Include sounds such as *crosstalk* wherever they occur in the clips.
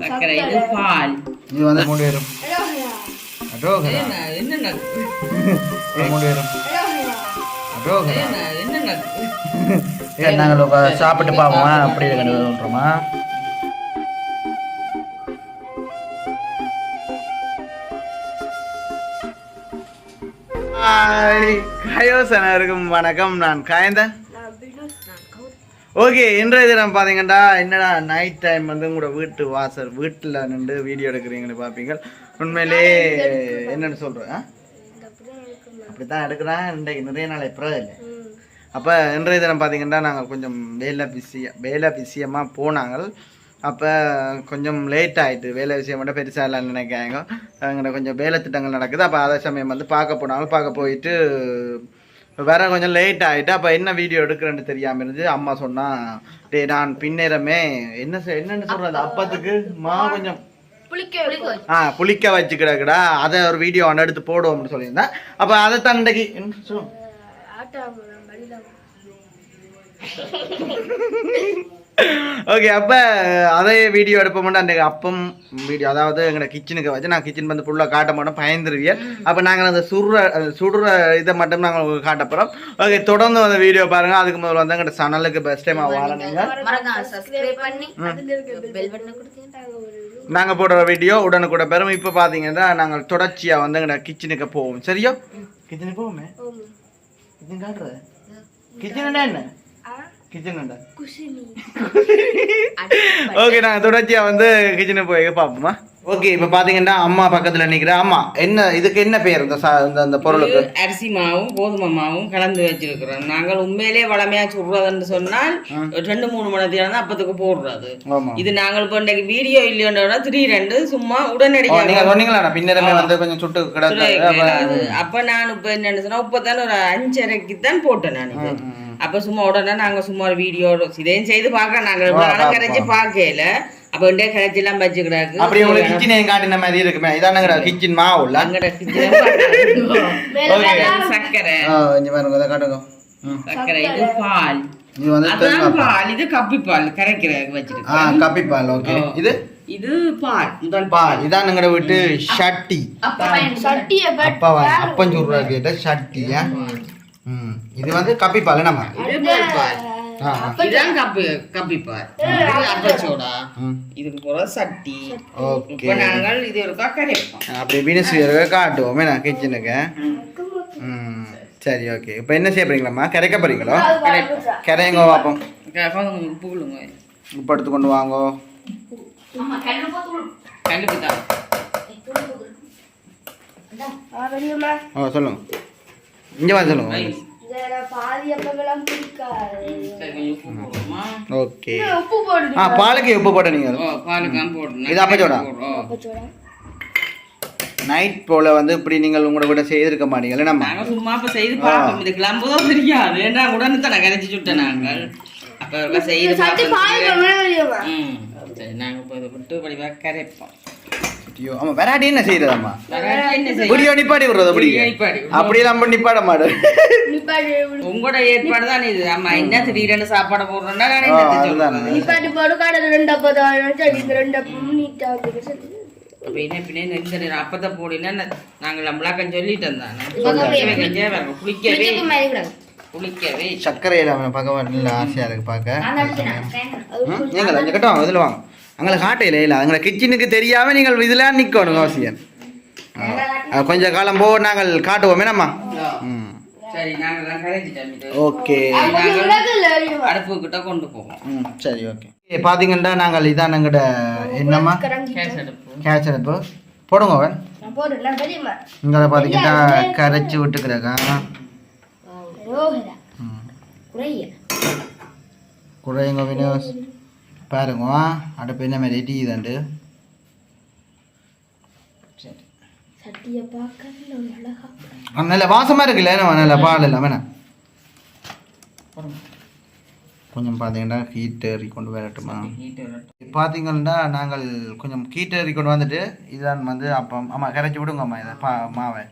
சர்க்கரை இது பால். இது வந்து மூணு பேரும் அடோகரா என்ன மூணு பேரும் அடோகரா. என்ன சரி நாங்கள் உட்கா- சாப்பிட்டு பார்ப்போமா அப்படி கண்டு சொல்கிறோமா ஹயோசனருக்கும் வணக்கம். நான் காயந்தன். ஓகே இன்றைய தினம் பார்த்தீங்கன்னா என்னடா நைட் டைம் வந்து உங்களோட வீட்டு வாசல் வீட்டில் நின்று வீடியோ எடுக்கிறீங்கன்னு பார்ப்பீங்க உண்மையிலே என்னன்னு சொல்கிறேன் அப்படி தான் எடுக்கிறேன். இன்றைக்கு நிறைய நாள் எப்போ இல்லை. அப்போ இன்றைய தினம் பார்த்தீங்கன்னா நாங்கள் கொஞ்சம் வேலை பிஸியாக வேலை பிஸியமாக போனாங்க அப்போ கொஞ்சம் லேட் ஆயிட்டு வேலை விஷயம் மட்டும் பெருசாக இல்லைன்னு நினைக்காங்க அங்கே கொஞ்சம் வேலை திட்டங்கள் நடக்குது. அப்போ அதே சமயம் வந்து பார்க்க போனாங்க பார்க்க போயிட்டு வேற கொஞ்சம் லேட் ஆயிட்டு அப்போ என்ன வீடியோ எடுக்கிறேன்னு தெரியாமல் இருந்து அம்மா சொன்னா டே நான் பின்னேரமே என்ன என்னன்னு சொல்றது? அப்பத்துக்கு மா கொஞ்சம் ஆ புளிக்க வச்சு. கிடக்குடா அதை ஒரு வீடியோ ஒன்று எடுத்து போடுவோம்னு சொல்லியிருந்தேன் அப்போ அதை தான் இன்றைக்கு என்ன சொல்லுவோம் *laughs* ஓகே அப்போ அதே வீடியோ எடுப்ப மாட்டோம் அந்த அப்பம் வீடியோ அதாவது எங்களோட கிச்சனுக்கு வச்சு நான் கிச்சன் வந்து ஃபுல்லாக காட்ட மாட்டோம் பயந்துருவியல். அப்போ நாங்கள் அந்த சுடுற சுடுற இதை மட்டும் நாங்கள் உங்களுக்கு காட்ட போகிறோம் ஓகே தொடர்ந்து அந்த வீடியோ பாருங்கள் அதுக்கு முதல்ல வந்து எங்களோட சேனலுக்கு பெஸ்ட் டைம் கொடுத்தீங்கன்னா நாங்கள் போடுற வீடியோ உடனுக்குட பெறும். இப்போ பார்த்தீங்கன்னா நாங்கள் தொடர்ச்சியாக வந்து எங்களோட கிச்சனுக்கு போவோம். சரியா? கிச்சனுக்கு போவோமே? கிச்சன் காட்டுறது? கிச்சன் என்ன? கிச்சன் ஓகே நாங்கள் தொடர்ச்சியாக வந்து கிச்சனுக்கு போய் பார்ப்போமா? ஓகே இப்போ பார்த்தீங்கன்னா அம்மா பக்கத்தில் நிற்கிற அம்மா என்ன இதுக்கு என்ன பேர் இந்த சா இந்த பொருளுக்கு? அரிசி மாவும் கோதுமை மாவும் கலந்து வச்சிருக்கிறோம். நாங்கள் உண்மையிலே வளமையா சுடுறதுன்னு சொன்னால் ரெண்டு மூணு மணி நேரம் தான் அப்பத்துக்கு போடுறது. இது நாங்கள் இப்போ இன்னைக்கு வீடியோ இல்லையோட த்ரீ ரெண்டு சும்மா உடனடியாக நீங்கள் சொன்னீங்களா? நான் பின்னரமே வந்து கொஞ்சம் சுட்டு கிடக்கு அப்ப நான் இப்ப என்னன்னு சொன்னா இப்பதான் ஒரு அஞ்சரைக்கு தான் போட்டேன் நான் இது. அப்ப சும்மா உடனே நாங்க சும்மா ஒரு வீடியோ இதையும் செய்து பார்க்க நாங்க இவ்வளவு நாளும் கரைச்சு பார்க்கல. அப்ப இண்டே கரைச்சி எல்லாம் வச்சு கிடக்கு அப்படி உங்களுக்கு கிச்சனையும் காட்டின மாதிரி இருக்குமே? இதானுங்கிற கிச்சன் kitchen பார்க்க. சர்க்கரை. இங்கே பாருங்க இதை காட்டுங்க. சர்க்கரை இது பால். இது வந்து அதான் பால். இது கப்பி பால். கரைக்கிற ஆ வச்சிருக்கேன். கப்பி பால். ஓகே. இது? இது பால். முதல் பால். இதான் எங்கட வீட்டு ஷட்டி சட்டிய அப்பா அப்பன் சொல்ற கேட்ட ஷட்டியா இது வந்து கப்பி பால் நம்ம கப்பி கப்பி பால் இது அப்பச்சோடா ம். இதுக்கு போற சட்டி. ஓகே. இப்ப நாங்கள் இது ஒரு கரைப்போம் அப்படி பினஸ் காட்டுவோம். நான் கிச்சனுக்கு? ம். சரி ஓகே. இப்போ என்ன செய்ய போறீங்களாம்மா? கரைக்க போறீங்களோ? கரையங்க பார்ப்போம் கொஞ்சம் உப்பு எடுத்து கொண்டு வாங்கோ. ஓ சொல்லுங்க. இங்கே வந்து சொல்லுங்க. ஓகே. ஆ பாலுக்கு உப்பு போட்ட நீங்கள் இது அப்பச்சோடா? நைட் போல வந்து இப்படி நீங்கள் உங்களோட விட செய்திருக்க நம்ம நாங்க சும்மா இப்ப செய்து பார்ப்போம். இது கிளம்புதோ தெரியாது. ஏன்னா உடனே தானே கரைச்சி சுட்டேன் நாங்கள். அப்ப செய்து பார்ப்போம் ம். சரி நாங்க இப்ப இதை விட்டு படிவா கரைப்போம். ஐயோ ஆமா வெரைட்டி என்ன செய்யறதம்மா வெரைட்டி என்ன செய்ய புடியோ நிப்பாடி விடுறது அப்படி. அப்படி நம்ம நிப்பாட நிப்பாட்டு உங்களோட ஏற்பாடு தான் இது. ஆமா என்ன திடீர்னு சாப்பாடு போடுறோம்னா? நிப்பாட்டு போடு கடை ரெண்டு அப்போ சரி இந்த ரெண்டு நீட்டா அப்பத்தை போடினா நாங்கள் சொல்லிட்டோம் தானே குளிக்கவே. குளிக்கவே பார்க்க நல்ல ஆசையா இருக்கு பார்க்க. ம், நீங்கள் அங்கே கட்டும் இதில் வாங்க. அங்கே காட்டையில இல்லை அங்கே கிச்சனுக்கு தெரியாம நீங்கள் இதில் நிற்கணும் அவசியம். கொஞ்ச காலம் போ நாங்கள் காட்டுவோமே நம்ம ம். சரி நாங்கள் தான் கரைச்சிட்டோம் இது. ஓகே. அடுப்பு கிட்ட கொண்டு போவோம். ம் சரி ஓகே. பார்த்தீங்கன்னா நாங்கள் இதான் எங்கட என்னம்மா? கேஸ் அடுப்பு. போடுங்க அவன். நான் போடுறேன் தெரியுமா? இங்கே பார்த்தீங்கன்னா கரைச்சி விட்டுக்கிறக்கா. ரோஹரா ம். குறைய குறையுங்க வினோஸ். பாருங்க. அடுப்பு என்ன மாதிரி டீ தாண்டு சட்டிய பார்க்க அழகா ஆ, நல்ல வாசமாக இருக்குல்ல என்ன நல்ல பால் இல்லை வேணா கொஞ்சம் பார்த்தீங்கன்னா ஹீட் ஏறி கொண்டு வரட்டுமா. பார்த்தீங்கன்னா நாங்கள் கொஞ்சம் ஹீட் ஏறி கொண்டு வந்துட்டு இதான் வந்து அப்பம். ஆமாம் கரைச்சி விடுங்கம்மா இதை பா மாவை.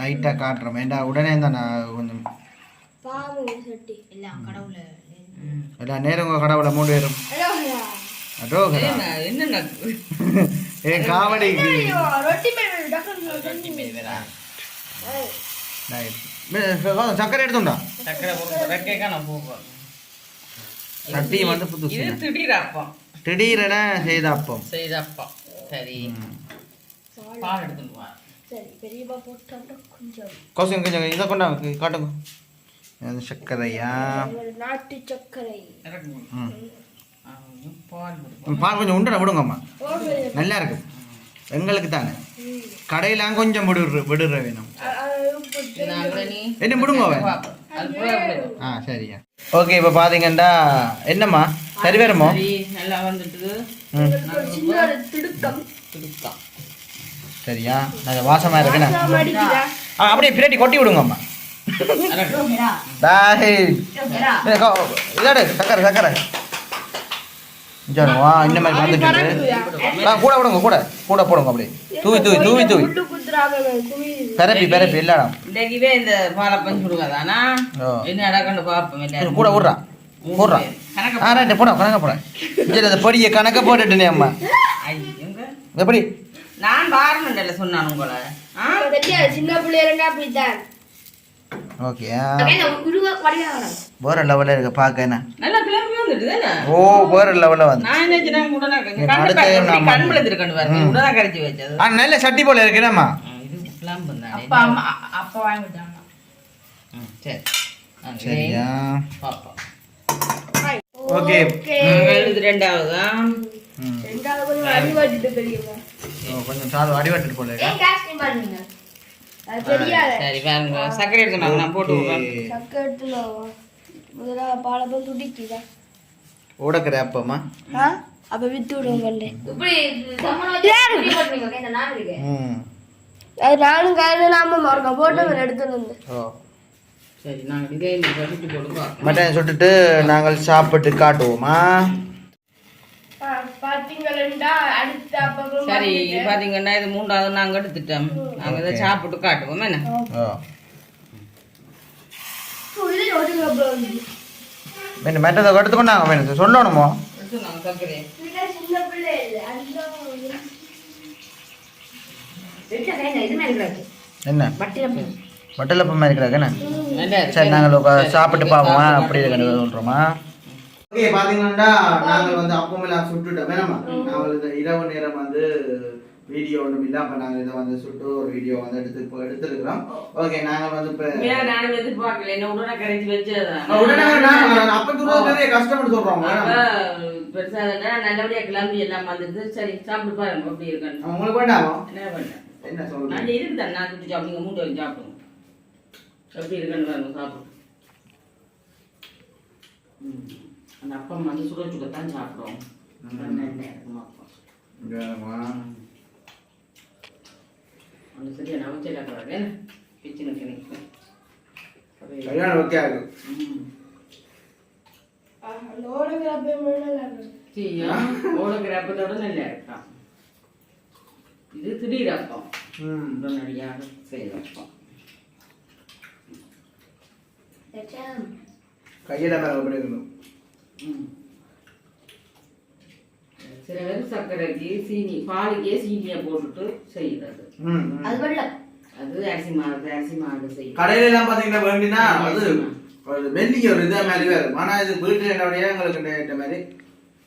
லைட்டாக காட்டுறோம். ஏண்டா உடனே தான் நான் கொஞ்சம் எல்லாம் நேரம் கடவுளை மூணு பேரும். என்ன சக்கரை எடுத்துண்டா? சக்கரை வந்து திடீரென செய்த அப்பம். செய்த அப்பம். சரி. பால் சரி பெரியப்பா கொஞ்சம். கொஞ்சம் இதை கொண்டாங்க காட்டுங்க. சர்க்கரையா? நாட்டு சர்க்கரை. பால் கொஞ்சம் உண்டை விடுங்கம்மா. நல்லா இருக்கு எங்களுக்கு தானே. கடையிலாம் கொஞ்சம் விடுற விடுற வேணும். என்ன விடுங்க. ஆ சரியா ஓகே இப்போ பார்த்தீங்கன்னா என்னம்மா? சரி வருமோ சரியா? நல்ல வாசமாக இருக்குண்ணே அப்படியே பிரட்டி கொட்டி விடுங்கம்மா. இதாடு சக்கரை சக்கரை வா இந்த மாதிரி வந்துட்டு ஆ கூட விடுங்க கூட கூட போடுங்க அப்படியே தூவி தூவி தூவி தூவி பெரப்பி பெரப்பி எல்லாடும் இன்றைக்குவே இந்த பாலப்பன். என்ன நடக்கணும் பார்ப்போம். கூட விட்றா கணக்கு ஆ ரைட்டு போட கணக்க போட சரி அந்த பொடியை கணக்க போட்டுட்டேனே அம்மா ஐயங்க எப்படி நான் பாருங்கண்டல சொன்னான் உங்களை சின்ன பிள்ளைங்க அப்படித்தான் ஓகே வேற லெவலில் இருக்க பார்க்க என்ன ஓ வேற லெவலில் வந்து ஆ நல்ல சட்டி போல இருக்குதாம்மா ஆ, இது கிளம்பு தானே அப்பா அம்மா அப்பா வாங்கி விட்டாங்க ம், சரி ஆ, சரியா ஓகே ரெண்டாவதா கொஞ்சம் சாதம் போல இருக்கு சரி பாருங்க. நான் போட்டு. சக்கரை எடுத்துனா முதல்ல பாலப்பம் துடிக்குதா? ஓடக்கரை அப்பமா? ஆ? அப்ப கண்டே ம். அது நானும் கையில நாம மறக்க போட்டு அவர் எடுத்துட்டு சரி நாங்கள் சுட்டுட்டு நாங்கள் சாப்பிட்டு காட்டுவோமா? சரி பாத்தீங்கன்னா இது மூன்றாவது நாங்க எடுத்துட்டோம். நாங்க இதை சாப்பிட்டு காட்டுவோம் என்ன? வேணும் மெட்டதை எடுத்துக்கொண்டாங்க வேணும் சொல்லணுமோ? என்ன? வட்டலப்பமா. இருக்கிறாங்க என்ன. சரி நாங்கள் சாப்பிட்டு பார்ப்போமா அப்படி சொல்கிறோமா ஓகே பார்த்தீங்கன்னா நாங்கள் வந்து அப்பமெல்லாம் சுட்டுட்டோம் வேணாமா நாங்கள் இந்த இரவு நேரம் வந்து வீடியோ ஒன்றும் இல்லை அப்போ நாங்கள் இதை வந்து சுட்டு ஒரு வீடியோ வந்து எடுத்து இப்போ எடுத்துருக்கிறோம். ஓகே நாங்கள் வந்து இப்போ நானும் எதிர்பார்க்கல என்ன உடனே கரைச்சி வச்சதுதான் உடனே நான் அப்போ கஷ்டப்பட்டு சொல்கிறோம் பெருசா நல்லபடியா கிளம்பி எல்லாம் வந்துட்டு சரி சாப்பிட்டு பாருங்க அப்படி இருக்கணும் உங்களுக்கு வேண்டாமோ? என்ன பண்ண என்ன சொல்லுங்க நான் இருக்குதான் நான் சுட்டு சாப்பிடுங்க மூட்டை வச்சு சாப்பிடுங்க. எப்படி இருக்குன்னு பாருங்க சாப்பிடும் ம். அந்த அப்பம் வந்து சுட சுடத்தான் சாப்பிடுவோம் அந்த சரியா முன்னாடி சரியா? ஓடகிராப்பத்தோட நல்லா இருக்கான் இது திடீர் அப்பம் ம். உடனடியாக செய்த அப்பம் கையில மேலே எப்படி இருக்கணும். ம். சில பேர் சர்க்கரைக்கு சீனி பாலுக்கே சீனியை போட்டுட்டு செய்யறது. ம் ம். அது அரிசி மாவு அரிசி மாவு செய்யும் கடையில எல்லாம் பாத்தீங்கன்னா வேண்டினா அது வெள்ளிக்கு ஒரு இதே மாதிரி வேறு. ஆனா இது வீட்டுல என்னுடைய எங்களுக்கு இந்த மாதிரி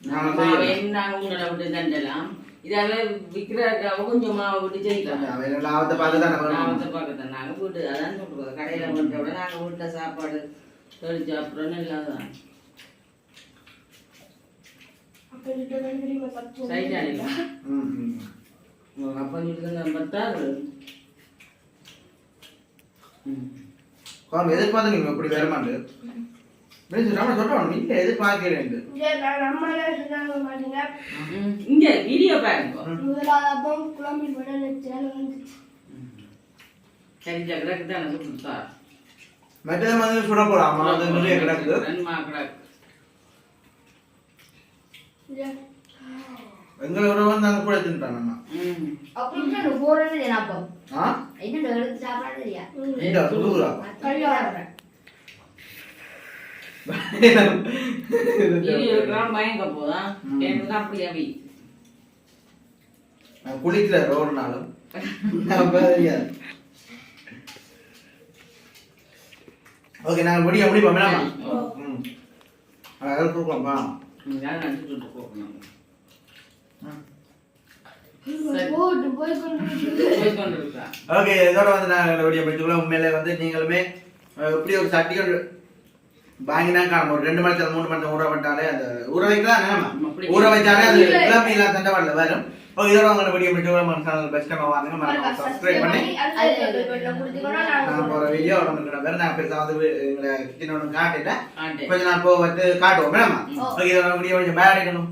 நாங்க செய்யலாம். மாவையும் நாங்க உங்களை விட்டு தண்டலாம் இதாவே விற்கிற கொஞ்சம் மாவை விட்டு செய்யலாம். லாபத்தை தான் நம்ம நாமத்தை பக்கத்தில் நாங்கள் வீட்டு அதான் சொல்றது. கடையில் பண்ணுற விட நாங்கள் வீட்டில் சாப்பாடு தெளிச்சு அப்புறம் இல்லாதான் ம். உங்கள் அப்பா சொல்லிட்டு பத்தாது ம் பாருங்க, எதிர்பார்த்து நீங்க இப்படி வர மாட்டேன் நம்ம சொல்றோம் எதிர்பார்க்கிறேன். இங்க வீடியோ பாருங்க. குழம்பி சரி கிடக்கு தானே சுட அது நிறைய கிடக்கு. எங்களை வந்து அங்க கூட தின்ட்டான் நம்ம. ம். ஆ? இந்த புதுரா கல்யாணம் வீடியோ எடுக்கிறான் மயங்க போதான் எனக்கு அப்படியே வை நான் குளிக்கல ஒரு நாளும். நான் தெரியாது ஓகே நாங்கள் முடிய முடிப்போம். வேணாமா ம். அதாவது போகணும் ஓகே இதோட வந்து நாங்கள் வீடியோ முடிச்சுக்கலாம் உண்மையிலே வந்து நீங்களுமே இப்படி ஒரு ஒரு வாங்கினா காணும் ஒரு ரெண்டு மணி நேரம் மூணு மணி நேரம் ஊற விட்டாலே அந்த ஊற வைக்கலாம். ஊற வச்சாலே அது கிளம்பி இல்லாத தண்டை வரல வரும் ஓகே இதோட உங்களோட வீடியோ முடிச்சுக்கலாம் நம்ம சேனல் பெஸ்ட் டைம் வாங்க மறக்காம சப்ஸ்கிரைப் பண்ணி நான் போகிற வீடியோ உடம்புக்கு வேறு நான் பெருசாக வந்து எங்களை காட்டிட்டேன் காட்டுவோம் மேடம் ஓகே இதோட வீடியோ கொஞ்சம் அடிக்கணும்